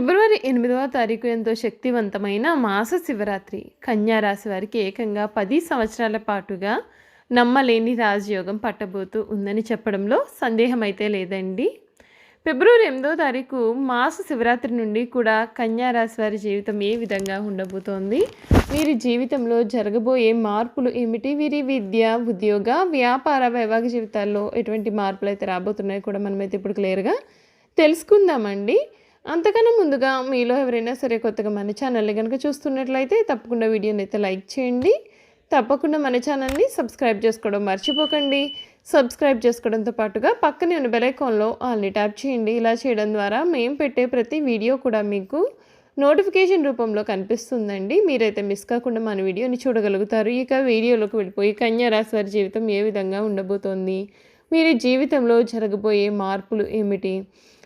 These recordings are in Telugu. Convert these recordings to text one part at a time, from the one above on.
ఫిబ్రవరి ఎనిమిదవ తారీఖు ఎంతో శక్తివంతమైన మాస శివరాత్రి. కన్యారాశి వారికి ఏకంగా పది సంవత్సరాల పాటుగా నమ్మలేని రాజయోగం పట్టబోతూ ఉందని చెప్పడంలో సందేహం అయితే లేదండి. ఫిబ్రవరి ఎనిమిదో తారీఖు మాస శివరాత్రి నుండి కూడా కన్యారాశి వారి జీవితం ఏ విధంగా ఉండబోతోంది? వీరి జీవితంలో జరగబోయే మార్పులు ఏమిటి? వీరి విద్య ఉద్యోగ వ్యాపార వైవాహిక జీవితాల్లో ఎటువంటి మార్పులు అయితే రాబోతున్నాయో కూడా మనమైతే ఇప్పుడు క్లియర్గా తెలుసుకుందామండి. అంతకన్నా ముందుగా మీలో ఎవరైనా సరే కొత్తగా మన ఛానల్ని కనుక చూస్తున్నట్లయితే తప్పకుండా వీడియోని అయితే లైక్ చేయండి. తప్పకుండా మన ఛానల్ని సబ్స్క్రైబ్ చేసుకోవడం మర్చిపోకండి. సబ్స్క్రైబ్ చేసుకోవడంతో పాటుగా పక్కనే ఉన్న బెలైకాన్లో ఆల్ని ట్యాప్ చేయండి. ఇలా చేయడం ద్వారా మేము పెట్టే ప్రతి వీడియో కూడా మీకు నోటిఫికేషన్ రూపంలో కనిపిస్తుందండి. మీరైతే మిస్ కాకుండా మన వీడియోని చూడగలుగుతారు. ఇక వీడియోలోకి వెళ్ళిపోయి కన్యారాశి వారి జీవితం ఏ విధంగా ఉండబోతోంది? వీరి జీవితంలో జరగబోయే మార్పులు ఏమిటి?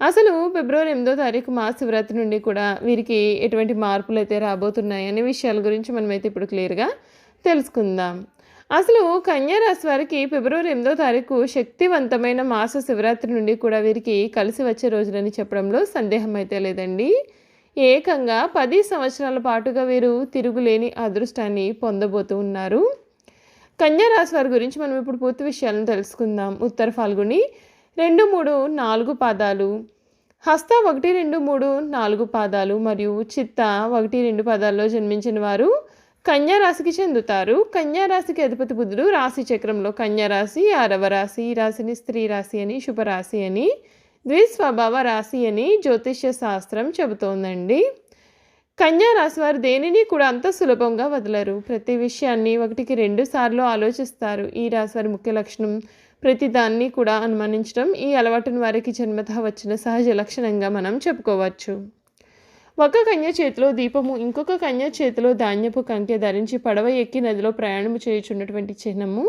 అసలు ఫిబ్రవరి ఎనిమిదో తారీఖు మహాశివరాత్రి నుండి కూడా వీరికి ఎటువంటి మార్పులు అయితే రాబోతున్నాయి అనే విషయాల గురించి మనమైతే ఇప్పుడు క్లియర్గా తెలుసుకుందాం. అసలు కన్యారాశి వారికి ఫిబ్రవరి ఎనిమిదో తారీఖు శక్తివంతమైన మాస శివరాత్రి నుండి కూడా వీరికి కలిసి వచ్చే రోజులని చెప్పడంలో సందేహం అయితే లేదండి. ఏకంగా పది సంవత్సరాల పాటుగా వీరు తిరుగులేని అదృష్టాన్ని పొందబోతూ ఉన్నారు. కన్యారాశి వారి గురించి మనం ఇప్పుడు పూర్తి విషయాలను తెలుసుకుందాం. ఉత్తర ఫాల్గుని రెండు మూడు నాలుగు పాదాలు. హస్త ఒకటి రెండు మూడు నాలుగు పాదాలు మరియు చిత్త ఒకటి రెండు పాదాల్లో జన్మించిన వారు కన్యారాశికి చెందుతారు. కన్యారాశికి అధిపతి బుద్ధుడు రాశి చక్రంలో కన్యా రాశి ఆరవ రాశి ఈ రాశిని స్త్రీ రాశి అని శుభరాశి అని ద్విస్వభావ రాశి అని జ్యోతిష్య శాస్త్రం చెబుతోందండి. కన్యా రాశి వారు దేనిని కూడా అంత సులభంగా వదలరు. ప్రతి విషయాన్ని ఒకటికి రెండు సార్లు ఆలోచిస్తారు. ఈ రాశి వారి ముఖ్య లక్షణం ప్రతి దాన్ని కూడా అనుమానించడం ఈ అలవాటును వారికి జన్మత వచ్చిన సహజ లక్షణంగా మనం చెప్పుకోవచ్చు. ఒక కన్య చేతిలో దీపము ఇంకొక కన్య చేతిలో ధాన్యపు కంకె ధరించి పడవ ఎక్కి నదిలో ప్రయాణం చేయుచున్నటువంటి చిహ్నము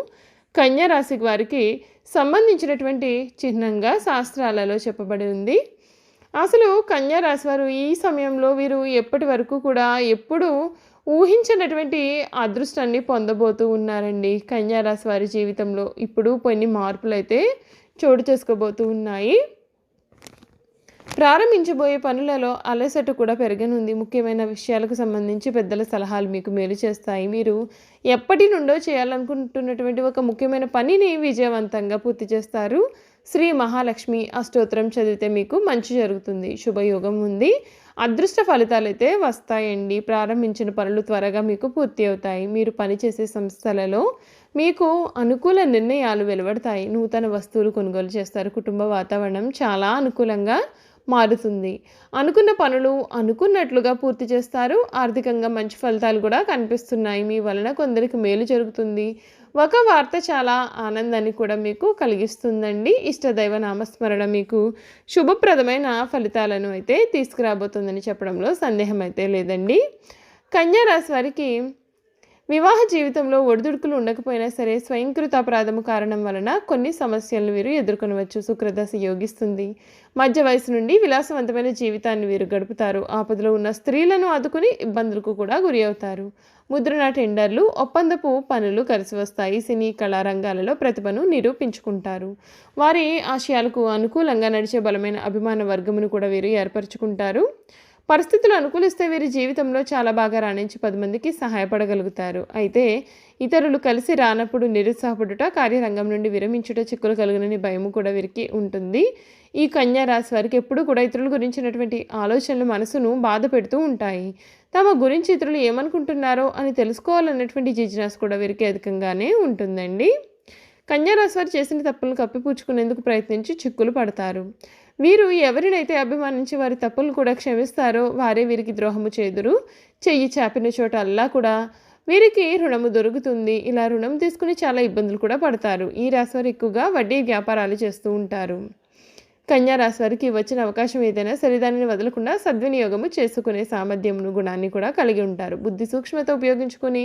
కన్య రాశి వారికి సంబంధించినటువంటి చిహ్నంగా శాస్త్రాలలో చెప్పబడి ఉంది. అసలు కన్యా రాశి వారు ఈ సమయంలో వీరు ఎప్పటి వరకు కూడా ఎప్పుడు ఊహించినటువంటి అదృష్టాన్ని పొందబోతూ ఉన్నారండి కన్యారాశి వారి జీవితంలో. ఇప్పుడు కొన్ని మార్పులు అయితే చోటు చేసుకోబోతూ ఉన్నాయి. ప్రారంభించబోయే పనులలో అలసట కూడా పెరగనుంది. ముఖ్యమైన విషయాలకు సంబంధించి పెద్దల సలహాలు మీకు మేలు చేస్తాయి. మీరు ఎప్పటి నుండో చేయాలనుకుంటున్నటువంటి ఒక ముఖ్యమైన పనిని విజయవంతంగా పూర్తి చేస్తారు. శ్రీ మహాలక్ష్మి అష్టోత్తరం చదివితే మీకు మంచి జరుగుతుంది. శుభయోగం ఉంది. అదృష్ట ఫలితాలు అయితే వస్తాయండి. ప్రారంభించిన పనులు త్వరగా మీకు పూర్తి అవుతాయి. మీరు పనిచేసే సంస్థలలో మీకు అనుకూల నిర్ణయాలు వెలువడతాయి. నూతన వస్తువులు కొనుగోలు చేస్తారు. కుటుంబ వాతావరణం చాలా అనుకూలంగా మారుతుంది. అనుకున్న పనులు అనుకున్నట్లుగా పూర్తి చేస్తారు. ఆర్థికంగా మంచి ఫలితాలు కూడా కనిపిస్తున్నాయి. మీ వలన కొందరికి మేలు జరుగుతుంది. ఒక వార్త చాలా ఆనందాన్ని కూడా మీకు కలిగిస్తుందండి. ఇష్టదైవ నామస్మరణ మీకు శుభప్రదమైన ఫలితాలను అయితే తీసుకురాబోతుందని చెప్పడంలో సందేహం అయితే లేదండి. కన్యారాశి వారికి వివాహ జీవితంలో ఒడిదుడుకులు ఉండకపోయినా సరే స్వయంకృత అపరాధము కారణం వలన కొన్ని సమస్యలను వీరు ఎదుర్కొనవచ్చు. శుక్రదశ యోగిస్తుంది. మధ్య వయసు నుండి విలాసవంతమైన జీవితాన్ని వీరు గడుపుతారు. ఆపదలో ఉన్న స్త్రీలను ఆదుకుని ఇబ్బందులకు కూడా గురి అవుతారు. ముద్రణ టెండర్లు ఒప్పందపు పనులు కలిసి వస్తాయి. సినీ కళారంగాలలో ప్రతిభను నిరూపించుకుంటారు. వారి ఆశయాలకు అనుకూలంగా నడిచే బలమైన అభిమాన వర్గమును కూడా వీరు ఏర్పరచుకుంటారు. పరిస్థితులు అనుకూలిస్తే వీరి జీవితంలో చాలా బాగా రాణించి పది మందికి సహాయపడగలుగుతారు. అయితే ఇతరులు కలిసి రానప్పుడు నిరుత్సాహపడుట కార్యరంగం నుండి విరమించుట చిక్కులు కలుగునని భయము కూడా వీరికి ఉంటుంది. ఈ కన్యా రాశి వారికి ఎప్పుడు కూడా ఇతరుల గురించినటువంటి ఆలోచనలు మనసును బాధ పెడుతూ ఉంటాయి. తమ గురించి ఇతరులు ఏమనుకుంటున్నారో అని తెలుసుకోవాలన్నటువంటి జిజ్ఞాస కూడా వీరికి అధికంగానే ఉంటుందండి. కన్యారాశి వారు చేసిన తప్పులను కప్పిపుచ్చుకునేందుకు ప్రయత్నించి చిక్కులు పడతారు. వీరు ఎవరినైతే అభిమానించి వారి తప్పులు కూడా క్షమిస్తారో వారే వీరికి ద్రోహము చేదురు. చెయ్యి చాపిన చోట అల్లా కూడా వీరికి రుణము దొరుకుతుంది. ఇలా రుణం తీసుకుని చాలా ఇబ్బందులు కూడా పడతారు. ఈ రాశివారు ఎక్కువగా వడ్డీ వ్యాపారాలు చేస్తూ ఉంటారు. కన్యారాశి వారికి వచ్చిన అవకాశం ఏదైనా సరే దానిని వదలకుండా సద్వినియోగము చేసుకునే సామర్థ్యమును గుణాన్ని కూడా కలిగి ఉంటారు. బుద్ధి సూక్ష్మత ఉపయోగించుకొని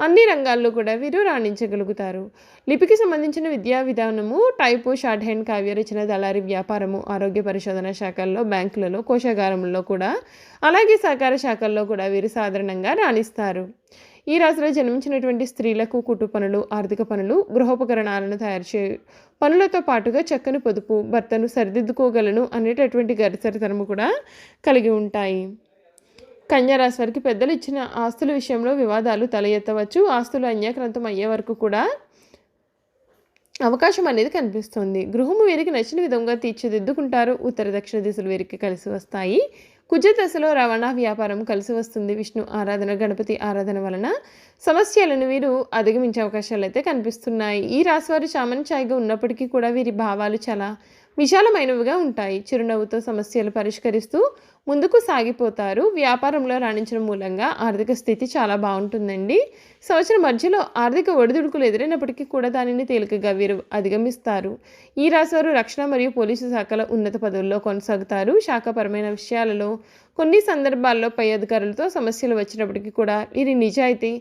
అన్ని రంగాల్లో కూడా వీరు రాణించగలుగుతారు. లిపికి సంబంధించిన విద్యా విధానము టైపు షార్ట్ హ్యాండ్ కావ్య రచన దళారి వ్యాపారము ఆరోగ్య పరిశోధన శాఖల్లో బ్యాంకులలో కోశాగారంలో కూడా అలాగే సహకార శాఖల్లో కూడా వీరు సాధారణంగా రాణిస్తారు. ఈ రాశిలో జన్మించినటువంటి స్త్రీలకు కుటుంబ పనులు ఆర్థిక పనులు గృహోపకరణాలను తయారు చే పనులతో పాటుగా చక్కని పొదుపు భర్తను సరిదిద్దుకోగలను అనేటటువంటి గరిసరితనము కూడా కలిగి ఉంటాయి. కన్యారాశి వారికి పెద్దలు ఇచ్చిన ఆస్తుల విషయంలో వివాదాలు తల ఎత్తవచ్చు. ఆస్తులు అన్యాక్రాంతం అయ్యే వరకు కూడా అవకాశం అనేది కనిపిస్తుంది. గృహము వీరికి నచ్చిన విధంగా తీర్చిదిద్దుకుంటారు. ఉత్తర దక్షిణ దిశలు వీరికి కలిసి వస్తాయి. కుజదశలో రవాణా వ్యాపారం కలిసి వస్తుంది. విష్ణు ఆరాధన గణపతి ఆరాధన వలన సమస్యలను వీరు అధిగమించే అవకాశాలు అయితే కనిపిస్తున్నాయి. ఈ రాశివారు చామనఛాయిగా ఉన్నప్పటికీ కూడా వీరి భావాలు చాలా విశాలమైనవిగా ఉంటాయి. చిరునవ్వుతో సమస్యలు పరిష్కరిస్తూ ముందుకు సాగిపోతారు. వ్యాపారంలో రాణించడం మూలంగా ఆర్థిక స్థితి చాలా బాగుంటుందండి. సంవత్సరం మధ్యలో ఆర్థిక ఒడిదుడుకులు ఎదురైనప్పటికీ కూడా దానిని తేలికగా వీరు అధిగమిస్తారు. ఈ రాశివారు రక్షణ మరియు పోలీసు శాఖల ఉన్నత పదవుల్లో కొనసాగుతారు. శాఖపరమైన విషయాలలో కొన్ని సందర్భాల్లో పై అధికారులతో సమస్యలు వచ్చినప్పటికీ కూడా వీరి నిజాయితీ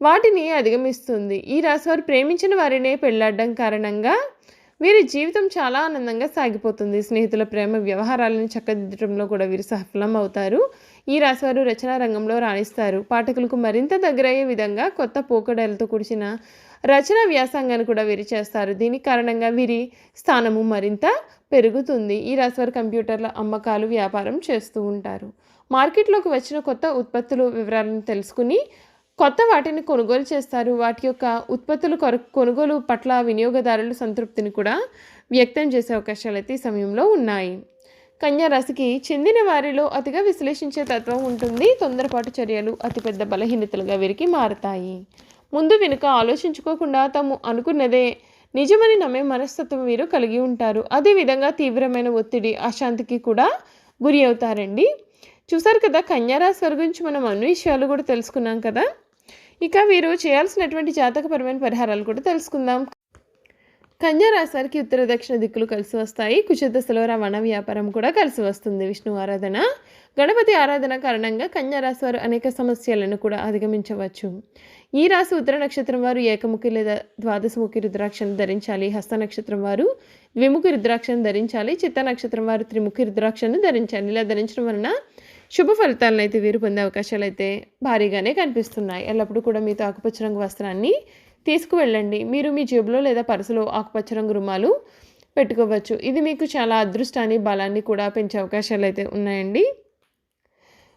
వాటిని అధిగమిస్తుంది. ఈ రాశివారు ప్రేమించిన వారినే పెళ్ళాడడం కారణంగా వీరి జీవితం చాలా ఆనందంగా సాగిపోతుంది. స్నేహితుల ప్రేమ వ్యవహారాలను చక్కదిద్దడంలో కూడా వీరు సఫలం అవుతారు. ఈ రాశివారు రచనా రంగంలో రాణిస్తారు. పాఠకులకు మరింత దగ్గరయ్యే విధంగా కొత్త పోకడలతో కూడిచిన రచన వ్యాసంగాన్ని కూడా వీరు చేస్తారు. దీని కారణంగా వీరి స్థానము మరింత పెరుగుతుంది. ఈ రాశివారు కంప్యూటర్ల అమ్మకాలు వ్యాపారం చేస్తూ ఉంటారు. మార్కెట్లోకి వచ్చిన కొత్త ఉత్పత్తులు వివరాలను తెలుసుకుని కొత్త వాటిని కొనుగోలు చేస్తారు. వాటి యొక్క ఉత్పత్తులు కొరకు కొనుగోలు పట్ల వినియోగదారుల సంతృప్తిని కూడా వ్యక్తం చేసే అవకాశాలు అయితే ఈ సమయంలో ఉన్నాయి. కన్యారాశికి చెందిన వారిలో అతిగా విశ్లేషించే తత్వం ఉంటుంది. తొందరపాటు చర్యలు అతిపెద్ద బలహీనతలుగా వీరికి మారతాయి. ముందు వెనుక ఆలోచించుకోకుండా తాము అనుకున్నదే నిజమని నమ్మే మనస్తత్వం వీరు కలిగి ఉంటారు. అదేవిధంగా తీవ్రమైన ఒత్తిడి అశాంతికి కూడా గురి అవుతారండి. చూసారు కదా కన్యారాశి వారి గురించి మనం అన్ని విషయాలు కూడా తెలుసుకున్నాం కదా? ఇక వీరు చేయాల్సినటువంటి జాతకపరమైన పరిహారాలు కూడా తెలుసుకుందాం. కన్యా వారికి ఉత్తర దక్షిణ దిక్కులు కలిసి వస్తాయి. కుశదశలో రవాణా వ్యాపారం కూడా కలిసి వస్తుంది. విష్ణు ఆరాధన గణపతి ఆరాధన కారణంగా కన్యా రాశి వారు అనేక సమస్యలను కూడా అధిగమించవచ్చు. ఈ రాశి ఉత్తర నక్షత్రం వారు ఏకముఖి లేదా ద్వాదశముఖి రుద్రాక్షను ధరించాలి. హస్త నక్షత్రం వారు ద్విముఖి రుద్రాక్షను ధరించాలి. చిత్త నక్షత్రం వారు త్రిముఖి రుద్రాక్షను ధరించాలి. ఇలా ధరించడం వలన శుభ ఫలితాలను అయితే వీరు పొందే అవకాశాలు అయితే భారీగానే కనిపిస్తున్నాయి. ఎల్లప్పుడూ కూడా మీతో ఆకుపచ్చ రంగు వస్త్రాన్ని తీసుకువెళ్ళండి. మీరు మీ జేబులో లేదా పర్సులో ఆకుపచ్చ రంగు రుమాలు పెట్టుకోవచ్చు. ఇది మీకు చాలా అదృష్టాన్ని బలాన్ని కూడా పెంచే అవకాశాలు అయితే ఉన్నాయండి.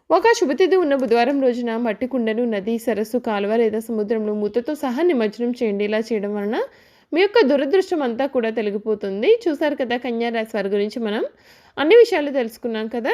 ఒక శుభతిథి ఉన్న బుధవారం రోజున మట్టి కుండను నది సరస్సు కాలువ లేదా సముద్రంలో మూతతో సహా నిమజ్జనం చేయండి. ఇలా చేయడం వలన మీ యొక్క దురదృష్టం అంతా కూడా తొలగిపోతుంది. చూసారు కదా కన్యా రాశి వారి గురించి మనం అన్ని విషయాలు తెలుసుకున్నాం కదా?